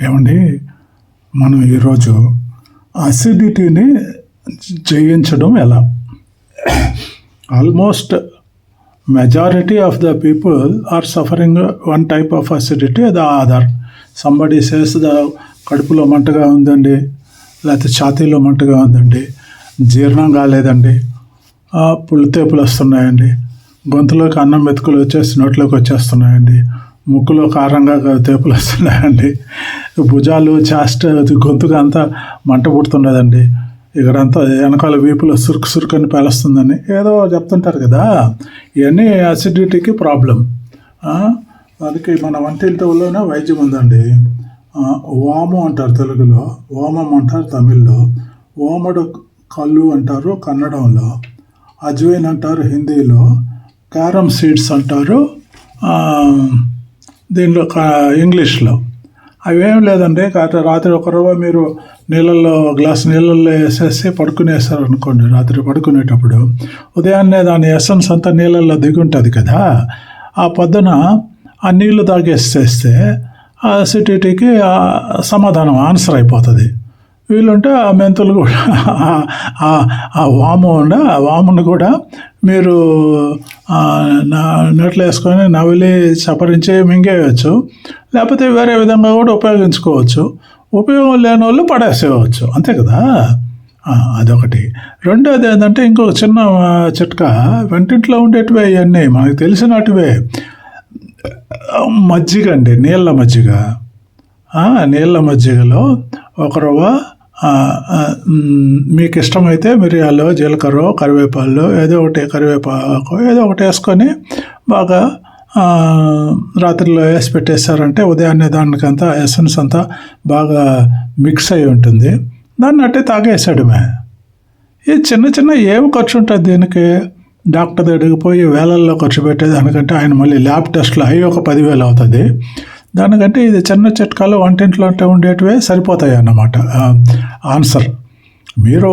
ఏమండి మనం ఈరోజు అసిడిటీని జయించడం ఎలా? Almost majority of the people are suffering one type of acidity the other somebody says the కడుపులో మంటగా ఉందండి లేకపోతే ఛాతీలో మంటగా ఉందండి జీర్ణం కాలేదండి పులితేపులు వస్తున్నాయండి గొంతులోకి అన్నం మెతుకులు వచ్చేసి నోట్లోకి వచ్చేస్తున్నాయండి ముక్కులో కారంగా తేపులు వస్తున్నాయండి. భుజాలు చాస్ట్ గొంతుగా అంతా మంట పుడుతున్నదండి ఇక్కడంతా వెనకాల వీపులో సురుకు సురుకు అని పేలుస్తుందని ఏదో చెప్తుంటారు కదా. ఇవన్నీ అసిడిటీకి ప్రాబ్లం దానికి మన వంటింటిలోనే వైద్యం ఉందండి. ఆ, వాము అంటారు తెలుగులో ఓమం అంటారు తమిళ్ళో ఓమడు కళ్ళు అంటారు కన్నడంలో అజ్వైన్ అంటారు హిందీలో క్యారమ్ సీడ్స్ అంటారు దీనిలో కా- ఇంగ్లీష్లో. అవేం లేదండి కాకపోతే రాత్రి ఒక రవ్వ మీరు నీళ్ళల్లో గ్లాస్ నీళ్ళల్లో వేసేసి పడుకునేస్తారు అనుకోండి రాత్రి పడుకునేటప్పుడు. ఉదయాన్నే దాని ఎసెన్స్ అంతా నీళ్ళల్లో దిగి ఉంటుంది కదా. ఆ పొద్దున ఆ నీళ్ళు తాగేసేస్తే ఆ ఆ సమాధానం ఆన్సర్ అయిపోతుంది. వీలుంటే ఆ మెంతులు కూడా ఆ- ఆ వాము ఉండ ఆ వామును కూడా మీరు నా నోట్లో వేసుకొని నవిలి సపరించి మింగేయచ్చు. లేకపోతే వేరే విధంగా కూడా ఉపయోగించుకోవచ్చు. ఉపయోగం లేని వాళ్ళు పడేసేయవచ్చు. అంతే కదా? అదొకటి. రెండోది ఏంటంటే ఇంకొక చిన్న చిట్కా. వెంటింట్లో ఉండేటివే ఇవన్నీ మనకు తెలిసినటివే. మజ్జిగ అండి నీళ్ళ మజ్జిగ. నీళ్ళ మజ్జిగలో ఒక రవ్వ మీకు ఇష్టమైతే మిరియాలు జీలకర్ర కరివేపాలు ఏదో ఒకటి కరివేపాకు ఏదో ఒకటి వేసుకొని బాగా రాత్రిలో వేసి పెట్టేశారంటే ఉదయాన్నే దానికంతా ఎసెన్స్ అంతా బాగా మిక్స్ అయి ఉంటుంది. దాన్ని అట్టే తాగేసాడమే ఈ చిన్న చిన్న ఏమి ఖర్చు ఉంటుంది దీనికి? డాక్టర్ దగ్గరికి పోయి వేలల్లో ఖర్చు పెట్టేదానికంటే ఆయన మళ్ళీ ల్యాబ్ టెస్ట్లో అవి ఒక పదివేలు అవుతుంది. దానికంటే ఇది చిన్న చిట్కాలు వంటింట్లో అంటే ఉండేటివే సరిపోతాయి అన్నమాట ఆన్సర్. మీరు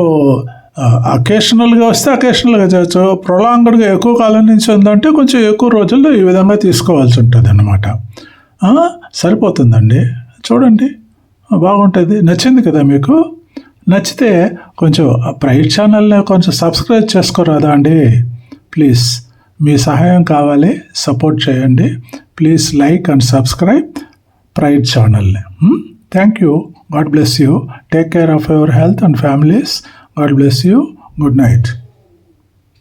అకేషనల్గా వస్తే అకేషనల్గా చేయొచ్చు. ప్రొలాంగ్డ్గా ఎక్కువ కాలం నుంచి ఉందంటే కొంచెం ఎక్కువ రోజుల్లో ఈ విధంగా తీసుకోవాల్సి ఉంటుంది అన్నమాట సరిపోతుందండి. చూడండి. బాగుంటుంది. నచ్చింది కదా మీకు? నచ్చితే కొంచెం ప్రైవేట్ ఛానల్ని కొంచెం సబ్స్క్రైబ్ చేసుకోరాదా అండి? ప్లీజ్. మీ సహాయం కావాలి సపోర్ట్ చేయండి. Please like and subscribe pride ఛానల్ని thank you God bless you take care of your health and families God bless you good night